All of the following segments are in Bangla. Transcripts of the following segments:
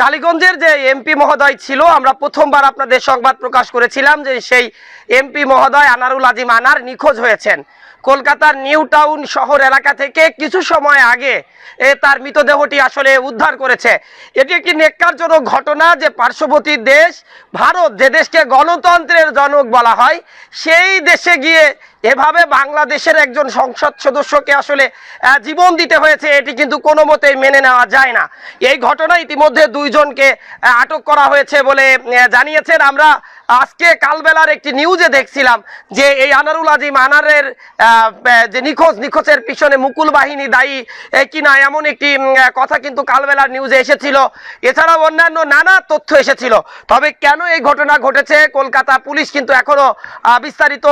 কালীগঞ্জের যে এমপি মহোদয় ছিল, আমরা প্রথমবার আপনাদের সংবাদ প্রকাশ করেছিলাম যে সেই এমপি মহোদয় আনারুল আজিম আনার নিখোঁজ হয়েছেন। কলকাতার নিউ টাউন শহর এলাকা থেকে কিছু সময় আগে এ তার মৃতদেহটি আসলে উদ্ধার করেছে। এটি একটি নেককারজনক ঘটনা যে পার্শ্ববর্তী দেশ, ভারত, যে দেশকে গণতন্ত্রের জনক বলা হয়, সেই দেশে গিয়ে এভাবে বাংলাদেশের একজন সংসদ সদস্যকে আসলে জীবন দিতে হয়েছে, এটি কিন্তু কোনো মতেই মেনে নেওয়া যায় না। এই ঘটনা ইতিমধ্যে দুইজনকে আটক করা হয়েছে বলে জানিয়েছেন। আমরা আজকে কালবেলার একটি নিউজে দেখছিলাম যে এই আনারুল আজিম আনারের যে নিখোঁজ নিখোঁজের পিছনে মুকুল বাহিনী দায়ী কিনা এমন একটি কথা কিন্তু কালবেলার নিউজে এসেছিল। এছাড়াও অন্যান্য নানা তথ্য এসেছিল। তবে কেন এই ঘটনা ঘটেছে? কলকাতা পুলিশ কিন্তু এখনও আহ, বিস্তারিত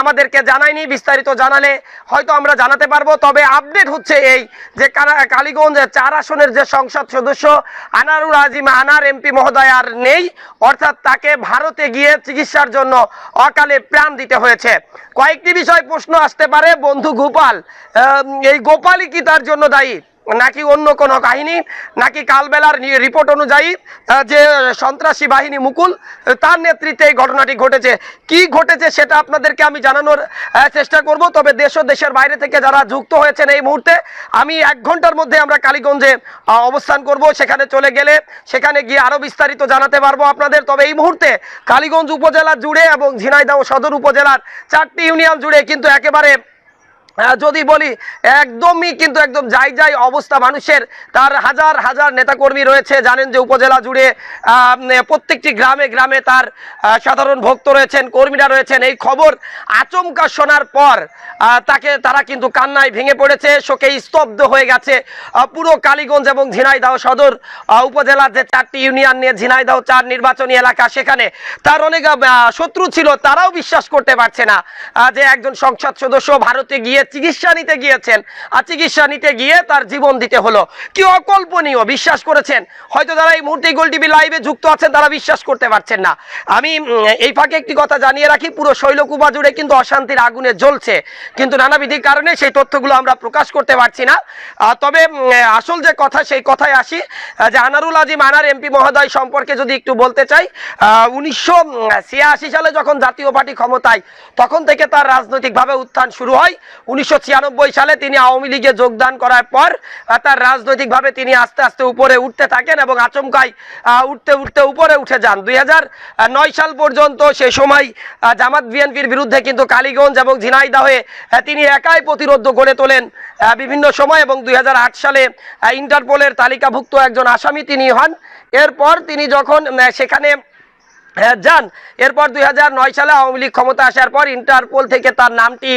আমাদেরকে জানায়নি। বিস্তারিত জানালে হয়তো আমরা জানাতে পারব। তবে আপডেট হচ্ছে এই যে কালীগঞ্জ চার আসনের যে সংসদ সদস্য আনারুল আজিম আনার এমপি মহোদয় আর নেই। অর্থাৎ তাকে ভারতে গিয়ে চিকিৎসার জন্য অকালে প্রাণ দিতে হয়েছে। কয়েকটি বিষয় প্রশ্ন আসতে পারে, বন্ধু গোপাল। এই গোপালই কি তার জন্য দায়ী? নাকি অন্য কোনো কাহিনী? নাকি কালবেলার রিপোর্ট অনুযায়ী যে সন্ত্রাসী বাহিনী মুকুল, তার নেতৃত্বে এই ঘটনাটি ঘটেছে। কি ঘটেছে সেটা আপনাদেরকে আমি জানানোর চেষ্টা করব। তবে দেশ ও দেশের বাইরে থেকে যারা যুক্ত হয়েছেন এই মুহূর্তে, আমি এক ঘণ্টার মধ্যে আমরা কালীগঞ্জে অবস্থান করব। সেখানে চলে গেলে সেখানে গিয়ে আরও বিস্তারিত জানাতে পারব আপনাদের। তবে এই মুহূর্তে কালীগঞ্জ উপজেলা জুড়ে এবং ঝিনাইদহ সদর উপজেলার চারটি ইউনিয়ন জুড়ে কিন্তু একেবারে যদি বলি, একদমই কিন্তু একদম যাই যাই অবস্থা মানুষের। তার হাজার হাজার নেতাকর্মী রয়েছে, জানেন যে উপজেলা জুড়ে প্রত্যেকটি গ্রামে গ্রামে তার সাধারণ ভক্ত রয়েছেন, কর্মীরা রয়েছেন। এই খবর আচমকা শোনার পর তাকে তারা কিন্তু কান্নায় ভেঙে পড়েছে, শোকে স্তব্ধ হয়ে গেছে পুরো কালীগঞ্জ এবং ঝিনাইদহ সদর উপজেলার যে চারটি ইউনিয়ন নিয়ে ঝিনাইদহ চার নির্বাচনী এলাকা, সেখানে তার অনেক শত্রু ছিল, তারাও বিশ্বাস করতে পারছে না যে একজন সংসদ সদস্য ভারতে গিয়ে চিকিৎসা নিতে গিয়েছেন। আর চিকিৎসা নিতে গিয়ে তার জীবন দিতে হলো। কি অকল্পনীয়, বিশ্বাস করেছেন? হয়তো যারা এই মুহূর্তে গোল টিভি লাইভে যুক্ত আছেন, তারা বিশ্বাস করতে পারছেন না। আমি এই ফাঁকে একটি কথা জানিয়ে রাখি, পুরো শৈলকুপা জুড়ে কিন্তু অশান্তির আগুনে জ্বলছে। কিন্তু নানাবিধি কারণে সেই তথ্যগুলো আমরা প্রকাশ করতে পারছি না। তবে আসল যে কথা, সেই কথায় আসি যে আনারুল আজিম আনার এমপি মহোদয় সম্পর্কে যদি একটু বলতে চাই উনিশশো ছিয়াশি সালে যখন জাতীয় পার্টি ক্ষমতায়, তখন থেকে তার রাজনৈতিকভাবে উত্থান শুরু হয়। উনিশশো ছিয়ানব্বই সালে তিনি আওয়ামী লীগে যোগদান করার পর তার রাজনৈতিকভাবে তিনি আস্তে আস্তে উপরে উঠতে থাকেন এবং আচমকাই আহ, উঠতে উঠতে উপরে উঠে যান। দুই সাল পর্যন্ত সে সময় জামাত বিএনপির বিরুদ্ধে কিন্তু কালীগঞ্জ এবং ঝিনাইদহে তিনি একাই প্রতিরোধ গড়ে তোলেন বিভিন্ন সময় এবং দুই হাজার আট সালে ইন্টারপোলের তালিকাভুক্ত একজন আসামি তিনি হন। এরপর তিনি যখন সেখানে যান। এরপর দুই নয় সালে আওয়ামী লীগ ক্ষমতা আসার পর ইন্টারপোল থেকে তার নামটি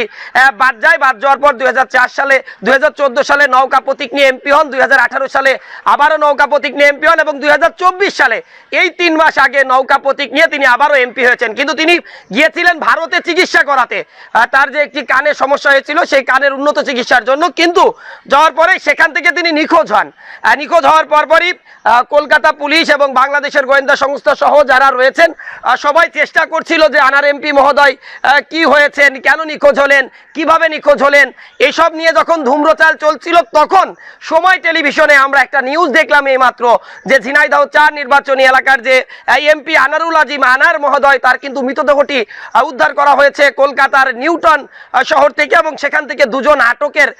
বাদ যায়। বাদ যাওয়ার পর দুই হাজার চার সালে, দুই হাজার চোদ্দ সালে নৌকা প্রতীক নিয়ে এমপি হন। দুই হাজার আঠারো সালে আবারও নৌকা প্রতীক নিয়ে এমপি হন এবং দুই হাজার চব্বিশ সালে এই তিন মাস আগে নৌকা প্রতীক নিয়ে তিনি আবারও এমপি হয়েছেন। কিন্তু তিনি গিয়েছিলেন ভারতে চিকিৎসা করাতে। তার যে একটি কানের সমস্যা হয়েছিল, সেই কানের উন্নত চিকিৎসার জন্য। কিন্তু যাওয়ার পরে সেখান থেকে তিনি নিখোঁজ হন। নিখোঁজ হওয়ার পরপরই কলকাতা পুলিশ এবং বাংলাদেশের গোয়েন্দা সংস্থা সহ যারা রয়েছেন আহ, সবাই চেষ্টা করছিল যে আনার এমপি মহোদয় কি হয়েছেন কেন নিখোঁজ হলেন কীভাবে নিখোঁজ হলেন এসব নিয়ে যখন ধূম্রচাল চলছিল তখন সময় টেলিভিশনে আমরা একটা নিউজ দেখলাম এইমাত্র যে ঝিনাইদহ চার নির্বাচনী এলাকার যে এমপি আনারুল আজিম আনার মহোদয় তার কিন্তু মৃতদেহটি উদ্ধার করা হয়েছে কলকাতার নিউটন শহর থেকে এবং সেখান থেকে দুজন আটকের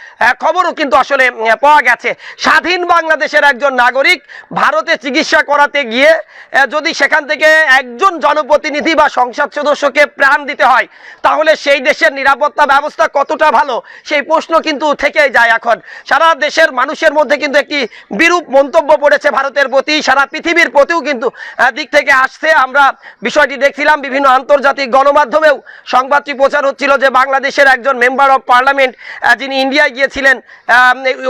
খবরও কিন্তু আসলে পাওয়া গেছে। স্বাধীন বাংলাদেশের একজন নাগরিক ভারতে চিকিৎসা করাতে গিয়ে যদি সেখান থেকে একজন জনপ্রতিনিধি বা সংসদ সদস্যকে প্রাণ দিতে হয়, তাহলে সেই দেশের নিরাপত্তা ব্যবস্থা কতটা ভালো? সেই প্রশ্ন কিন্তু থেকেই যায় এখন। সারা দেশের মানুষের মধ্যে কিন্তু একটি বিরূপ মন্তব্য পড়েছে ভারতের প্রতি, সারা পৃথিবীর প্রতিও কিন্তু দিক থেকে আসছে। আমরা বিষয়টি দেখছিলাম বিভিন্ন আন্তর্জাতিক গণমাধ্যমেও সংবাদটি প্রচার হচ্ছিল যে বাংলাদেশের একজন মেম্বার অফ পার্লামেন্ট যিনি ইন্ডিয়ায় গিয়েছিলেন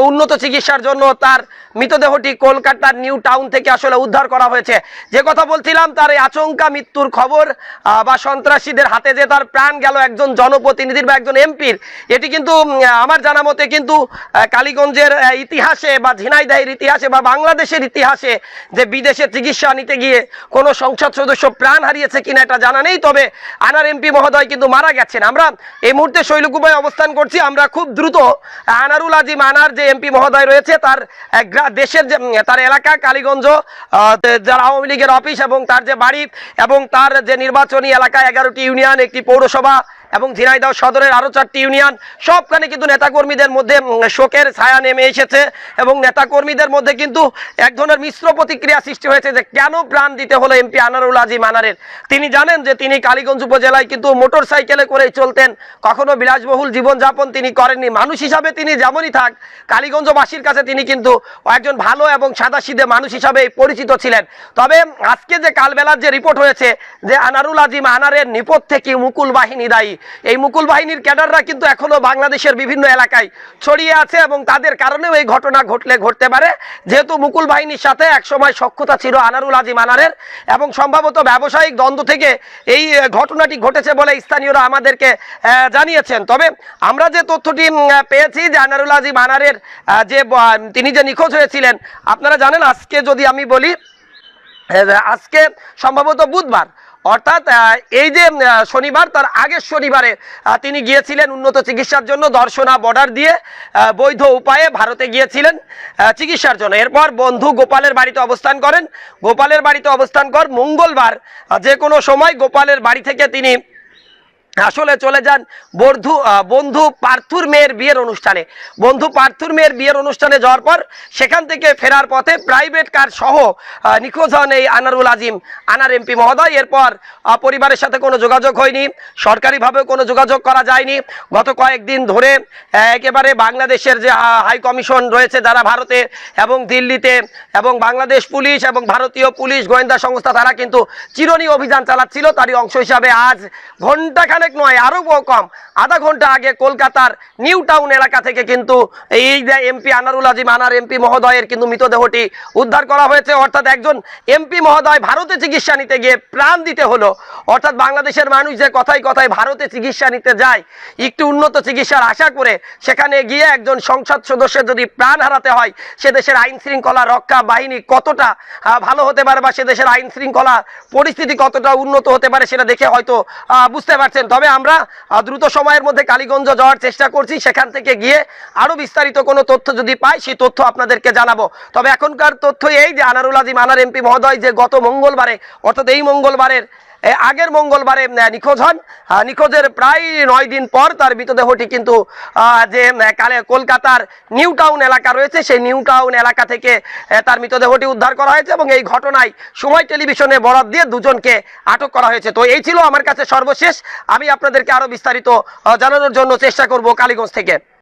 উন্নত চিকিৎসার জন্য তার মৃতদেহটি কলকাতার নিউ টাউন থেকে আসলে উদ্ধার করা হয়েছে। যে কথা বলছিলাম, তার এই আচমকা মৃত্যুর খবর বা সন্ত্রাসীদের হাতে যে তার প্রাণ গেল একজন জনপ্রতিনিধির বা একজন এমপির, এটি কিন্তু আমার জানা মতে কিন্তু কালীগঞ্জের ইতিহাসে বা ঝিনাইদাহের ইতিহাসে বা বাংলাদেশের ইতিহাসে যে বিদেশে চিকিৎসা নিতে গিয়ে কোনো সংসদ সদস্য প্রাণ হারিয়েছে কিনা এটা জানা নেই, তবে আনার এমপি মহোদয় কিন্তু মারা গেছেন। আমরা এই মুহূর্তে শৈলকুপায় অবস্থান করছি, আমরা খুব দ্রুত আনারুল আজিম আনার যে এমপি মহোদয় রয়েছে, তার দেশের যে তার এলাকা কালীগঞ্জ যার আওয়ামী লীগের অফিস এবং তার যে বাড়ি এবং তার যে নির্বাচনী এলাকা এগারোটি ইউনিয়ন একটি পৌরসভা এবং ঝিনাইদহ সদরের আরও চারটি ইউনিয়ন, সবখানে কিন্তু নেতাকর্মীদের মধ্যে শোকের ছায়া নেমে এসেছে এবং নেতাকর্মীদের মধ্যে কিন্তু এক ধরনের মিশ্র প্রতিক্রিয়া সৃষ্টি হয়েছে যে কেন প্রাণ দিতে হলো এমপি আনারুল আজিম আনারের তিনি জানেন যে তিনি কালীগঞ্জ উপজেলায় কিন্তু মোটর সাইকেলে করেই চলতেন, কখনো বিলাসবহুল জীবনযাপন তিনি করেননি। মানুষ হিসাবে তিনি যেমনই থাক, কালীগঞ্জবাসীর কাছে তিনি কিন্তু একজন ভালো এবং সাদাসিধে মানুষ হিসাবে পরিচিত ছিলেন। তবে আজকে যে কালবেলার যে রিপোর্ট হয়েছে যে আনারুল আজিম আনারের নিপদ থেকে মুকুল বাহিনী দায়ী এই মুকুল বাহিনীর ক্যাডাররা কিন্তু এখনও বাংলাদেশের বিভিন্ন এলাকায় ছড়িয়ে আছে এবং তাদের কারণেও এই ঘটনা ঘটলে ঘটতে পারে। যেহেতু মুকুল বাহিনীর সাথে একসময় সক্ষতা ছিল আনারুল আজিম আনারের এবং সম্ভবত ব্যবসায়িক দ্বন্দ্ব থেকে এই ঘটনাটি ঘটেছে বলে স্থানীয়রা আমাদেরকে জানিয়েছেন। তবে আমরা যে তথ্যটি পেয়েছি যে আনারুল আজিম আনারের যে তিনি যে নিখোঁজ হয়েছিলেন, আপনারা জানেন আজকে যদি আমি বলি আজকে সম্ভবত বুধবার অর্থাৎ এই যে শনিবার, তার আগের শনিবারে তিনি গিয়েছিলেন উন্নত চিকিৎসার জন্য দর্শনা বর্ডার দিয়ে বৈধ উপায়ে ভারতে গিয়েছিলেন চিকিৎসার জন্য। এরপর বন্ধু গোপালের বাড়িতে অবস্থান করেন। গোপালের বাড়িতে অবস্থান কর, মঙ্গলবার যে কোনো সময় গোপালের বাড়ি থেকে তিনি আসলে চলে যান আহ, বন্ধু পার্থুর মেয়ের বিয়ের অনুষ্ঠানে। বন্ধু পার্থুর মেয়ের বিয়ের অনুষ্ঠানে যাওয়ার পর সেখান থেকে ফেরার পথে প্রাইভেট কার সহ নিখোঁজ হন এই আনারুল আজিম আনার এমপি মহোদয়। এরপর পরিবারের সাথে কোনো যোগাযোগ হয়নি সরকারিভাবে কোনো যোগাযোগ করা যায়নি। গত কয়েকদিন ধরে একেবারে বাংলাদেশের যে হাই কমিশন রয়েছে যারা ভারতে এবং দিল্লিতে এবং বাংলাদেশ পুলিশ এবং ভারতীয় পুলিশ গোয়েন্দা সংস্থা তারা কিন্তু চিরনি অভিযান চালাচ্ছিল। তারই অংশ হিসাবে আজ ঘন্টাখানেক নয় আরও কম। আধা ঘণ্টা আগে কলকাতার নিউ টাউন এলাকা থেকে কিন্তু এই যে এমপি আনারুল আজিম, আনার এমপি মহোদয়ের কিন্তু মৃতদেহটি উদ্ধার করা হয়েছে। অর্থাৎ একজন এমপি মহোদয় ভারতে চিকিৎসা নিতে গিয়ে প্রাণ দিতে হলো। অর্থাৎ বাংলাদেশের মানুষ যে কথায় কথায় ভারতে চিকিৎসা নিতে যায়, একটু উন্নত চিকিৎসার আশা করে সেখানে গিয়ে একজন সংসদ সদস্যের যদি প্রাণ হারাতে হয়, সে দেশের আইন শৃঙ্খলা রক্ষা বাহিনী কতটা ভালো হতে পারে বা সে দেশের আইন শৃঙ্খলা পরিস্থিতি কতটা উন্নত হতে পারে সেটা দেখে হয়তো বুঝতে পারছেন। তবে আমরা দ্রুত সময়ের মধ্যে কালীগঞ্জ যাওয়ার চেষ্টা করছি। সেখান থেকে গিয়ে আরও বিস্তারিত কোনো তথ্য যদি পাই, সেই তথ্য আপনাদেরকে জানাব। তবে এখনকার তথ্য এই যে আনারুল আজিম, আনার এমপি মহোদয় যে গত মঙ্গলবারে, অর্থাৎ এই মঙ্গলবারের আগের মঙ্গলবারে নিখোঁজ হন। নিখোঁজের প্রায় নয় দিন পর তার মৃতদেহটি কিন্তু যে কালে কলকাতার নিউ টাউন এলাকা রয়েছে, সেই নিউ টাউন এলাকা থেকে তার মৃতদেহটি উদ্ধার করা হয়েছে এবং এই ঘটনায় সময় টেলিভিশনে বরাদ দিয়ে দুজনকে আটক করা হয়েছে। তো এই ছিল আমার কাছে সর্বশেষ। আমি আপনাদেরকে আরও বিস্তারিত জানানোর জন্য চেষ্টা করব কালীগঞ্জ থেকে।